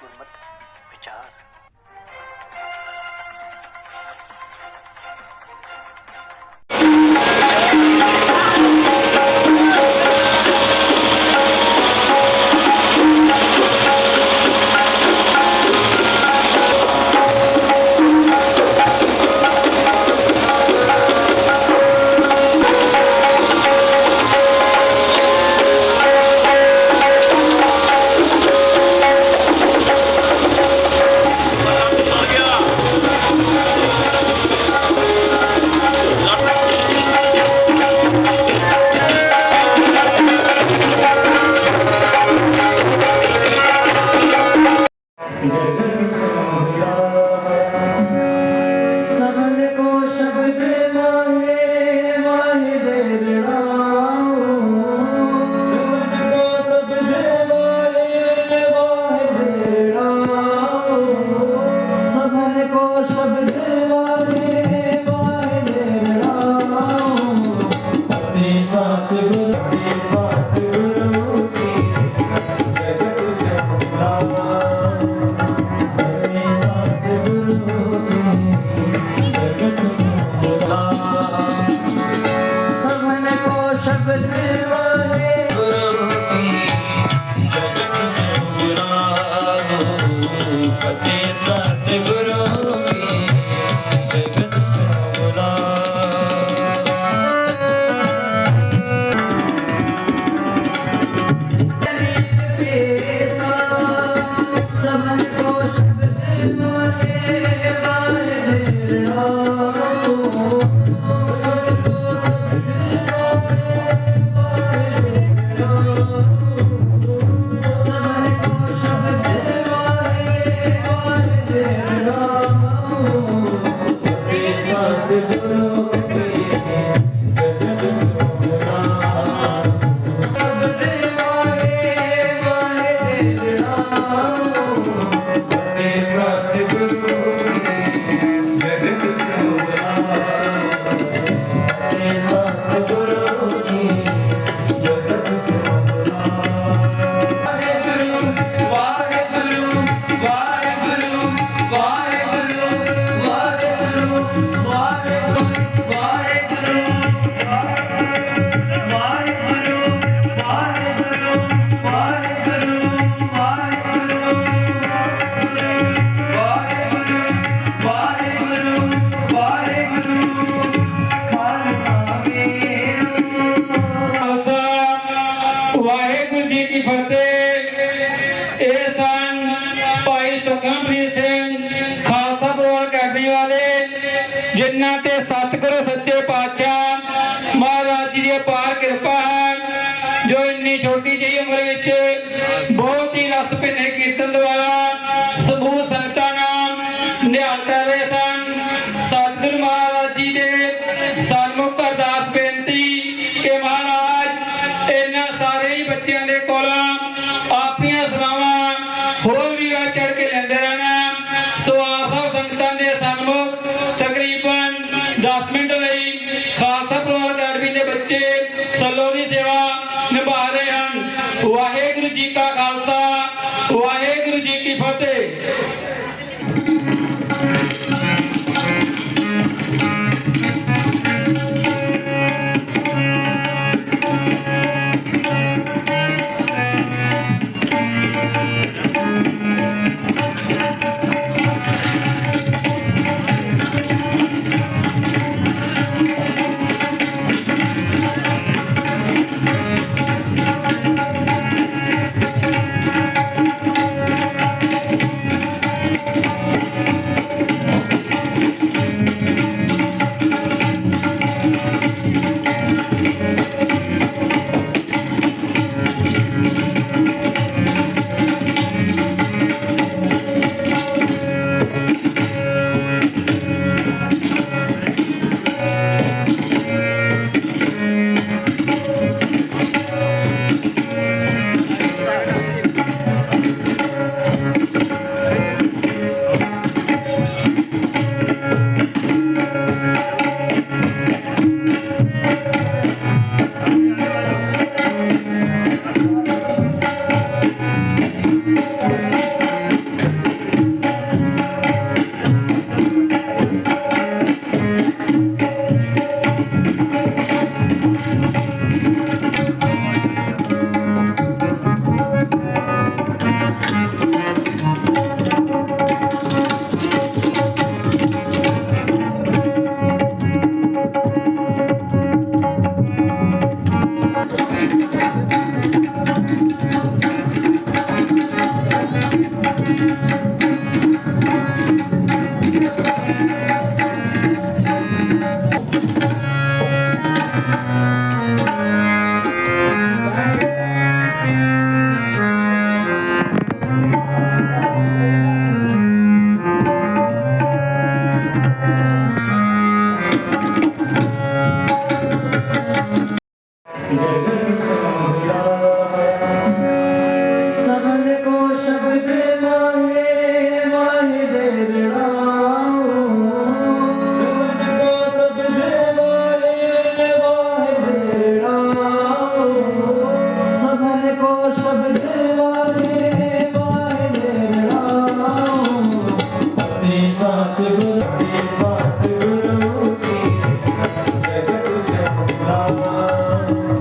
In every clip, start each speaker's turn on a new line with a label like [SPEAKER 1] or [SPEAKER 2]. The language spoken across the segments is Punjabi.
[SPEAKER 1] ਹਕੂਮਤ ਵਿਚਾਰ।
[SPEAKER 2] ਬੱਚਿਆਂ ਦੇ ਕੋਲ
[SPEAKER 1] Thank you.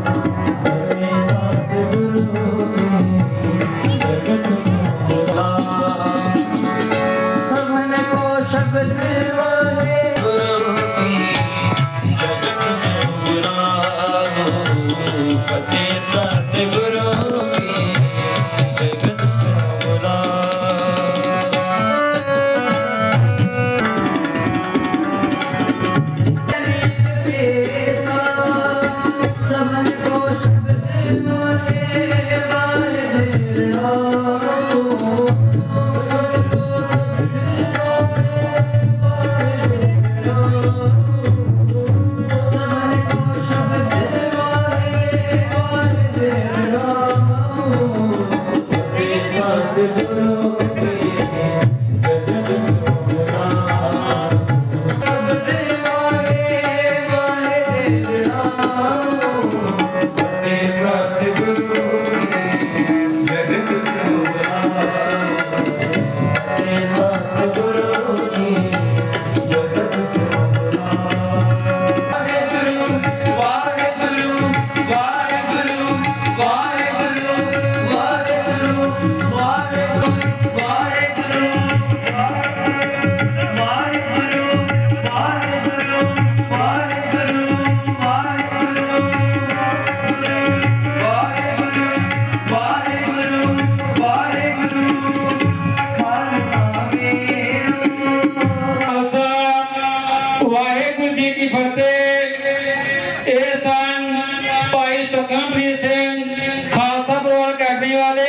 [SPEAKER 1] ਵਾਲੇ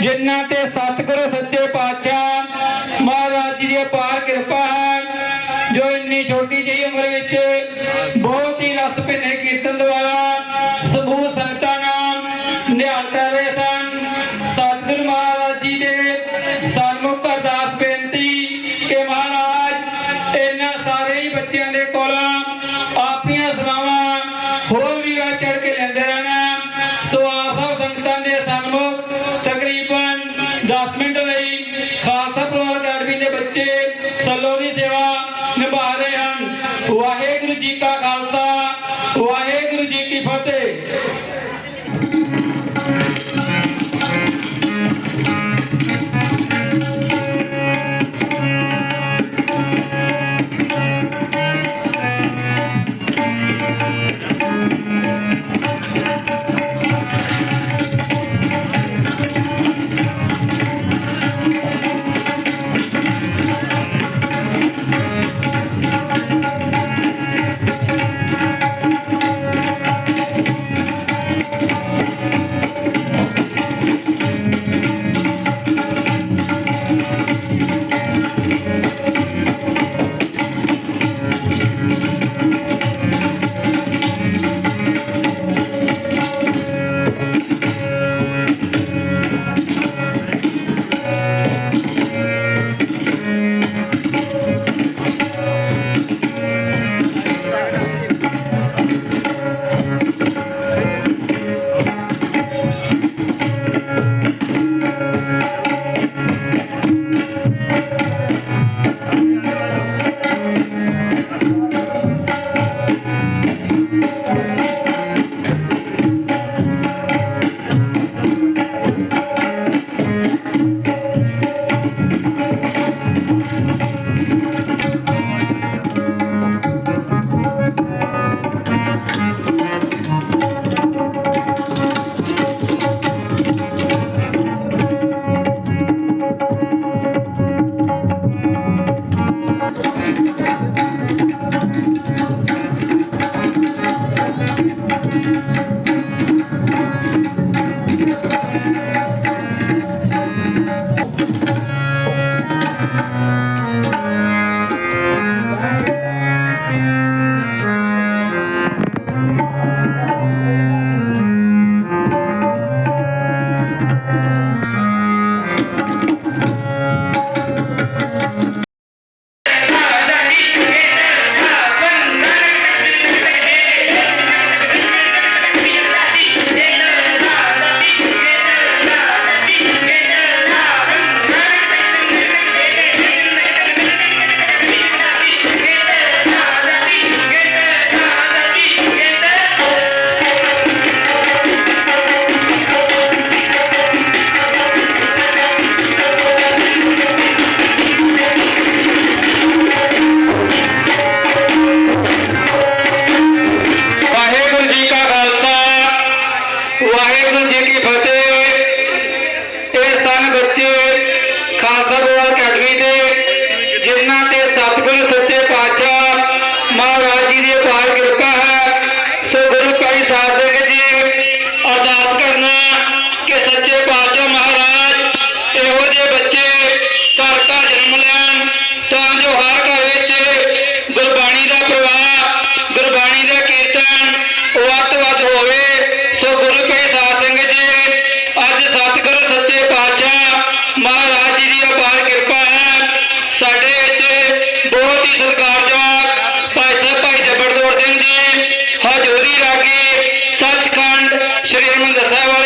[SPEAKER 1] ਜਿਨ੍ਹਾਂ ਤੇ ਸਤਿਗੁਰੂ ਨਿਭਾ ਰਹੇ ਹਨ। ਵਾਹਿਗੁਰੂ ਜੀ ਕਾ ਖਾਲਸਾ சரீரம் இந்த சேவா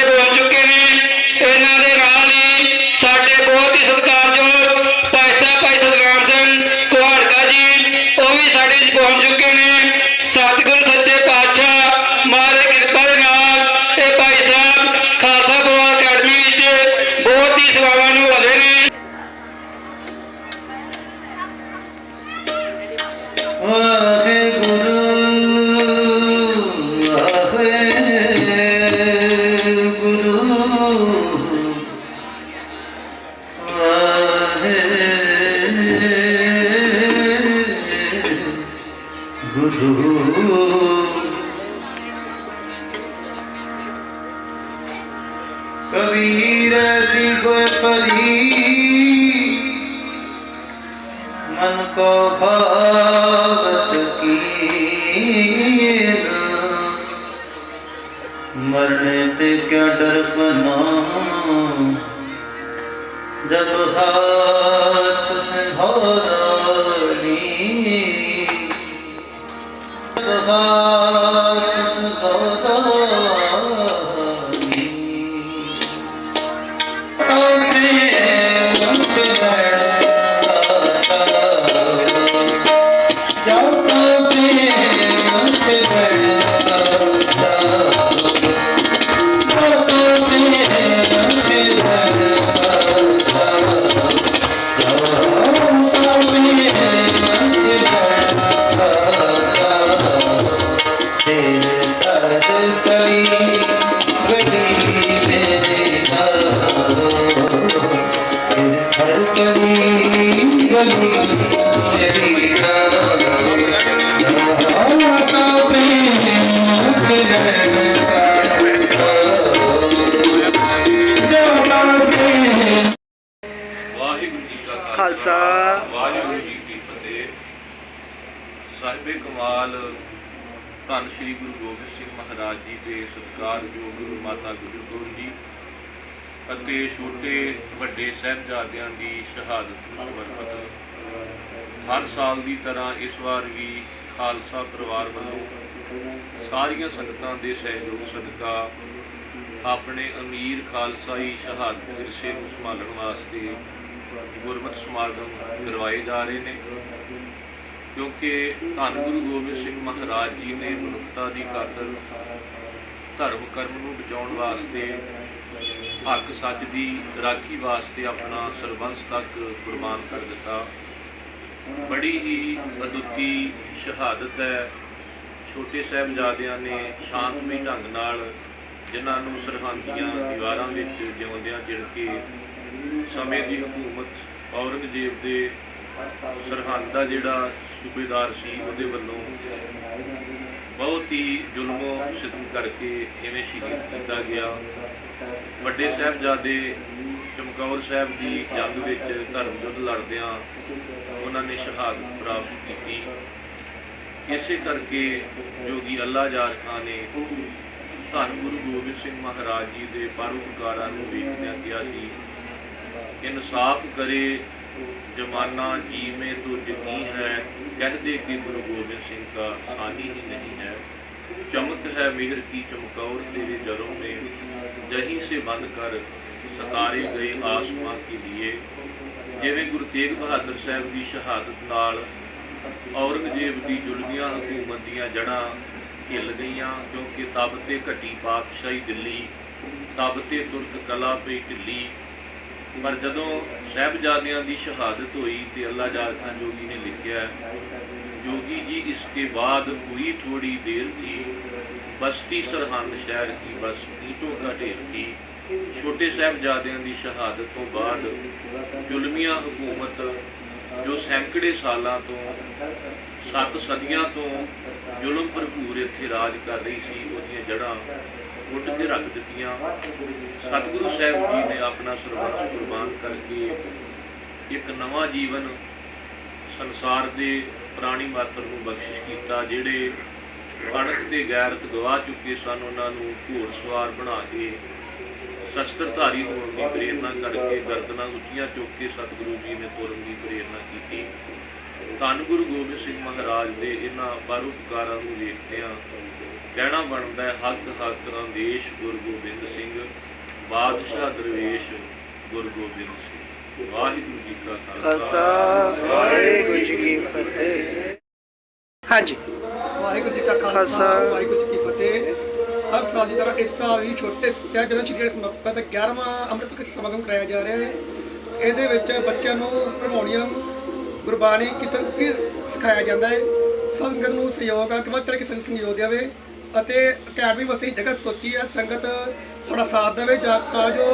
[SPEAKER 3] करी मन को भावत कीन मरने ते क्या डर बना? जब हाथ संधारानी जब हाथ संधारानी
[SPEAKER 4] ਖਾਲਸਾ।
[SPEAKER 5] ਵਾਹਿਗੁਰੂ ਜੀ ਕੀ ਫਤਿਹ। ਸਾਹਿਬੇ ਕਮਾਲ, ਧੰਨ ਸ਼੍ਰੀ ਗੁਰੂ ਗੋਬਿੰਦ ਸਿੰਘ ਮਹਾਰਾਜ ਜੀ ਦੇ ਸਤਿਕਾਰਯੋਗ ਗੁਰੂ ਮਾਤਾ ਗੁਜਰ ਕੌਰ ਅਤੇ ਛੋਟੇ ਵੱਡੇ ਸਾਹਿਬਜ਼ਾਦਿਆਂ ਦੀ ਸ਼ਹਾਦਤ ਨੂੰ ਸਮਰਪਿਤ। ਹਰ ਸਾਲ ਦੀ ਤਰ੍ਹਾਂ ਇਸ ਵਾਰ ਵੀ ਖਾਲਸਾ ਪਰਿਵਾਰ ਵੱਲੋਂ ਸਾਰੀਆਂ ਸੰਗਤਾਂ ਦੇ ਸਹਿਯੋਗ ਸਦਕਾ ਆਪਣੇ ਅਮੀਰ ਖਾਲਸਾਈ ਸ਼ਹਾਦਤ ਵਿਰਸੇ ਨੂੰ ਸੰਭਾਲਣ ਵਾਸਤੇ ਗੁਰਮਤਿ ਸਮਾਗਮ ਕਰਵਾਏ ਜਾ ਰਹੇ ਨੇ। ਕਿਉਂਕਿ ਧੰਨ ਗੁਰੂ ਗੋਬਿੰਦ ਸਿੰਘ ਮਹਾਰਾਜ ਜੀ ਨੇ ਮਨੁੱਖਤਾ ਦੀ ਖਾਤਰ ਧਰਮ ਕਰਮ ਨੂੰ ਬਚਾਉਣ ਵਾਸਤੇ ਹੱਕ ਸੱਚ ਦੀ ਰਾਖੀ ਵਾਸਤੇ ਆਪਣਾ ਸਰਬੰਸ ਤੱਕ ਕੁਰਬਾਨ ਕਰ ਦਿੱਤਾ। ਬੜੀ ਹੀ ਅਦੁੱਤੀ ਸ਼ਹਾਦਤ ਹੈ। ਛੋਟੇ ਸਾਹਿਬਜ਼ਾਦਿਆਂ ਨੇ ਸ਼ਾਂਤਮਈ ਢੰਗ ਨਾਲ ਜਿਨ੍ਹਾਂ ਨੂੰ ਸਰਹੰਦ ਦੀਆਂ ਦੀਵਾਰਾਂ ਵਿੱਚ ਜਿਉਂਦਿਆਂ ਜਿਣ ਕੇ ਸਮੇਂ ਦੀ ਹਕੂਮਤ ਔਰੰਗਜ਼ੇਬ ਦੇ ਸਰਹੰਦ ਦਾ ਜਿਹੜਾ ਸੂਬੇਦਾਰ ਸੀ, ਉਹਦੇ ਵੱਲੋਂ ਬਹੁਤ ਹੀ ਜ਼ੁਲਮੋ ਸਿਤਮ ਕਰਕੇ ਇਵੇਂ ਸ਼ਹੀਦ ਕੀਤਾ ਗਿਆ। ਵੱਡੇ ਸਾਹਿਬਜ਼ਾਦੇ ਚਮਕੌਰ ਸਾਹਿਬ ਦੀ ਜੰਗ ਵਿੱਚ ਧਰਮ ਯੁੱਧ ਲੜਦਿਆਂ ਉਹਨਾਂ ਨੇ ਸ਼ਹਾਦਤ ਪ੍ਰਾਪਤ ਕੀਤੀ। ਇਸੇ ਕਰਕੇ ਜੋਗੀ ਅੱਲਾ ਜਾਰ ਖਾਨ ਨੇ ਧੰਨ ਗੁਰੂ ਗੋਬਿੰਦ ਸਿੰਘ ਮਹਾਰਾਜ ਜੀ ਦੇ ਪਰਉਪਕਾਰਾਂ ਨੂੰ ਵੇਖਦਿਆਂ ਕਿਹਾ ਸੀ, ਇਨਸਾਫ ਕਰੇ ਜਮਾਨਾ ਜੀ ਮੇ ਤੁਜ ਹੈ, ਕਹਦੇ ਕਿ ਗੁਰੂ ਗੋਬਿੰਦ ਸਿੰਘ ਦਾ ਸਾਨੀ ਹੀ ਨਹੀਂ ਹੈ। ਚਮਕ ਹੈ ਮਿਹਰ ਕੀ ਚਮਕੌਰ ਤੇਰੇ ਜਲੋਂ ਮੇਂ। ਜਹੀ ਸੇ ਬੰਦ ਕਰ, ਸਤਾਰੇ ਗਏ ਆਸਮਾਨ ਕੇ ਲਿਏ। ਜਿਵੇਂ ਗੁਰੂ ਤੇਗ ਬਹਾਦਰ ਸਾਹਿਬ ਦੀ ਸ਼ਹਾਦਤ ਨਾਲ ਔਰੰਗਜ਼ੇਬ ਦੀ ਜ਼ੁਲਮੀਆਂ ਹਕੂਮਤ ਦੀਆਂ ਜੜਾਂ ਖਿਲ ਗਈਆਂ ਕਿਉਂਕਿ ਤਬ ਤੇ ਘਟੀ ਪਾਤਸ਼ਾਹੀ ਦਿੱਲੀ, ਤਬ ਤੇ ਤੁਰਕ ਕਲਾ ਪਈ ਢਿੱਲੀ। ਪਰ ਜਦੋਂ ਸਾਹਿਬਜ਼ਾਦਿਆਂ ਦੀ ਸ਼ਹਾਦਤ ਹੋਈ ਤੇ ਅੱਲਾ ਜਾਲ ਜੋਗੀ ਨੇ ਲਿਖਿਆ, ਜੋਗੀ ਜੀ, ਇਸ ਕੇ ਬਾਅਦ ਹੋਈ ਥੋੜੀ ਦੇਰ ਥੀ, ਬਸਤੀ ਸਰਹੰਦ ਸ਼ਹਿਰ ਦੀ ਬਸ ਈਟੋਂ ਦਾ ਢੇਰ ਥੀ ਛੋਟੇ ਸਾਹਿਬਜ਼ਾਦਿਆਂ ਦੀ ਸ਼ਹਾਦਤ ਤੋਂ ਬਾਅਦ ਜ਼ੁਲਮੀਆਂ ਹਕੂਮਤ, ਜੋ ਸੈਂਕੜੇ ਸਾਲਾਂ ਤੋਂ, ਸੱਤ ਸਦੀਆਂ ਤੋਂ ਜ਼ੁਲਮ ਭਰਪੂਰ ਇੱਥੇ ਰਾਜ ਕਰ ਰਹੀ ਸੀ, ਉਹਦੀਆਂ ਜੜਾਂ ਉੱਡ 'ਤੇ ਰੱਖ ਦਿੱਤੀਆਂ। ਸਤਿਗੁਰੂ ਸਾਹਿਬ ਜੀ ਨੇ ਆਪਣਾ ਸਰਬੰਸ ਕੁਰਬਾਨ ਕਰਕੇ ਇੱਕ ਨਵਾਂ ਜੀਵਨ ਸੰਸਾਰ ਦੇ ਪ੍ਰਾਣੀ ਮਾਤਰ ਨੂੰ ਬਖਸ਼ਿਸ਼ ਕੀਤਾ, ਜਿਹੜੇ ਕਣਕ ਤੇ ਗੈਰਤ ਗਵਾ ਚੁੱਕੇ ਸਨ, ਉਹਨਾਂ ਨੂੰ ਘੋੜ ਸਵਾਰ ਬਣਾ ਕੇ, ਸ਼ਸਤਰਧਾਰੀ ਹੋਣ ਦੀ ਪ੍ਰੇਰਣਾ ਕਰਕੇ ਗਰਦਨਾਂ ਉੱਚੀਆਂ ਚੁੱਕ ਕੇ ਸਤਿਗੁਰੂ ਜੀ ਨੇ ਤੁਰਨ ਦੀ ਪ੍ਰੇਰਣਾ ਕੀਤੀ। ਧੰਨ ਗੁਰੂ ਗੋਬਿੰਦ ਸਿੰਘ ਮਹਾਰਾਜ ਦੇ ਇਹਨਾਂ ਪਰਉਪਕਾਰਾਂ ਨੂੰ ਵੇਖਦਿਆਂ ਕਹਿਣਾ ਬਣਦਾ ਹੈ ਹੱਕ ਹੱਕ ਰੰਦੇਸ਼ ਗੁਰੂ ਗੋਬਿੰਦ ਸਿੰਘ ਬਾਦਸ਼ਾਹ ਦਰਵੇਸ਼ ਗੁਰੂ ਗੋਬਿੰਦ ਸਿੰਘ। ਵਾਹਿਗੁਰੂ ਜੀ ਕਾ
[SPEAKER 4] ਖਾਲਸਾ। ਵਾਹਿਗੁਰੂ ਜੀ ਕੀ ਫਤਿਹ। ਹਾਂਜੀ।
[SPEAKER 6] ਵਾਹਿਗੁਰੂ ਜੀ ਕਾ
[SPEAKER 4] ਖਾਲਸਾ।
[SPEAKER 6] ਵਾਹਿਗੁਰੂ ਜੀ ਕੀ ਫਤਿਹ। ਹਰ ਸਾਲ ਦੀ ਤਰ੍ਹਾਂ ਇਸ ਸਾਲ ਵੀ ਛੋਟੇ ਸਾਹਿਬਜ਼ਾਦਿਆਂ ਸ਼੍ਰੀ ਸਮਰਪਿਤ 11ਵਾਂ ਅੰਮ੍ਰਿਤ ਸਮਾਗਮ ਕਰਾਇਆ ਜਾ ਰਿਹਾ ਹੈ। ਇਹਦੇ ਵਿੱਚ ਬੱਚਿਆਂ ਨੂੰ ਹਾਰਮੋਨੀਅਮ ਗੁਰਬਾਣੀ ਕੀਰਤਨ ਸਿਖਾਇਆ ਜਾਂਦਾ ਹੈ। ਸੰਗਤ ਨੂੰ ਸਹਿਯੋਗ ਆ ਕਿ ਵੱਧ ਚੜ੍ਹ ਕੇ ਸੰਗਤ ਦੇਵੇ ਅਤੇ ਅਕੈਡਮੀ ਵਾਸਤੇ ਜਗ੍ਹਾ ਸੋਚੀ ਹੈ ਸੰਗਤ ਸਾਡਾ ਸਾਥ ਦੇਵੇ ਜਾਂ ਤਾਂ ਜੋ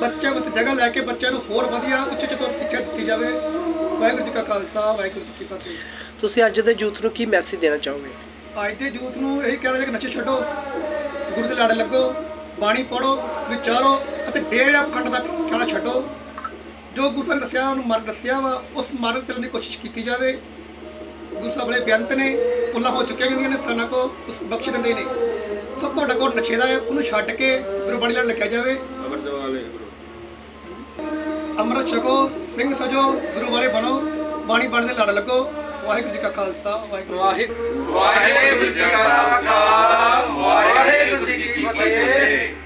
[SPEAKER 6] ਬੱਚਿਆਂ ਵਾਸਤੇ ਜਗ੍ਹਾ ਲੈ ਕੇ ਬੱਚਿਆਂ ਨੂੰ ਹੋਰ ਵਧੀਆ ਉੱਚ ਚਤੁਰ ਸਿੱਖਿਆ ਦਿੱਤੀ ਜਾਵੇ। ਵਾਹਿਗੁਰੂ ਜੀ ਕਾ ਖਾਲਸਾ ਵਾਹਿਗੁਰੂ ਜੀ ਕੀ ਫਤਿਹ।
[SPEAKER 4] ਤੁਸੀਂ ਅੱਜ ਦੇ ਯੂਥ ਨੂੰ ਕੀ ਮੈਸੇਜ ਦੇਣਾ ਚਾਹੋਗੇ?
[SPEAKER 6] ਅੱਜ ਦੇ ਯੂਥ ਨੂੰ ਇਹੀ ਕਹਿਣਾ ਹੈ ਕਿ ਨਸ਼ੇ ਛੱਡੋ ਗੁਰੂ ਦੇ ਲੜ ਲੱਗੋ ਬਾਣੀ ਪੜੋ ਵਿਚਾਰੋ ਅਤੇ ਡੇਢ ਖੰਡ ਤੱਕ ਖਾਣਾ ਛੱਡੋ। ਜੋ ਗੁਰੂ ਸਾਹਿਬ ਨੇ ਦੱਸਿਆ ਉਹਨੂੰ ਮਾਰਗ ਦੱਸਿਆ ਵਾ ਉਸ ਮਾਰਗ ਤੇ ਚੱਲਣ ਦੀ ਕੋਸ਼ਿਸ਼ ਕੀਤੀ ਜਾਵੇ। ਗੁਰੂ ਸਾਹਿਬ ਬੜੇ ਬੇਅੰਤ ਨੇ ਪੁੱਲਾਂ ਹੋ ਚੁੱਕੀਆਂ ਜਿਹੜੀਆਂ ਨੇ ਥਾਨਾ ਕੋ ਬਖਸ਼ ਦਿੰਦੇ ਨੇ। ਸਭ ਤੋਂ ਵੱਡਾ ਕੋਲ ਨਸ਼ੇ ਦਾ ਹੈ ਉਹਨੂੰ ਛੱਡ ਕੇ ਗੁਰਬਾਣੀ ਨਾਲ ਲਿਖਿਆ ਜਾਵੇ। ਅੰਮ੍ਰਿਤ ਛਕੋ ਸਿੰਘ ਸਜੋ ਗੁਰੂ ਵਾਲੇ ਬਣੋ ਬਾਣੀ ਬਣ ਦੇ ਲੜ ਲੱਗੋ। ਵਾਹਿਗੁਰੂ ਜੀ ਕਾ ਖਾਲਸਾ ਵਾਹਿਗੁਰੂ
[SPEAKER 5] ਵਾਹਿਗੁਰੂ ਜੀ ਕਾ ਖਾਲਸਾ ਵਾਹਿਗੁਰੂ ਜੀ ਕੀ ਫਤਿਹ।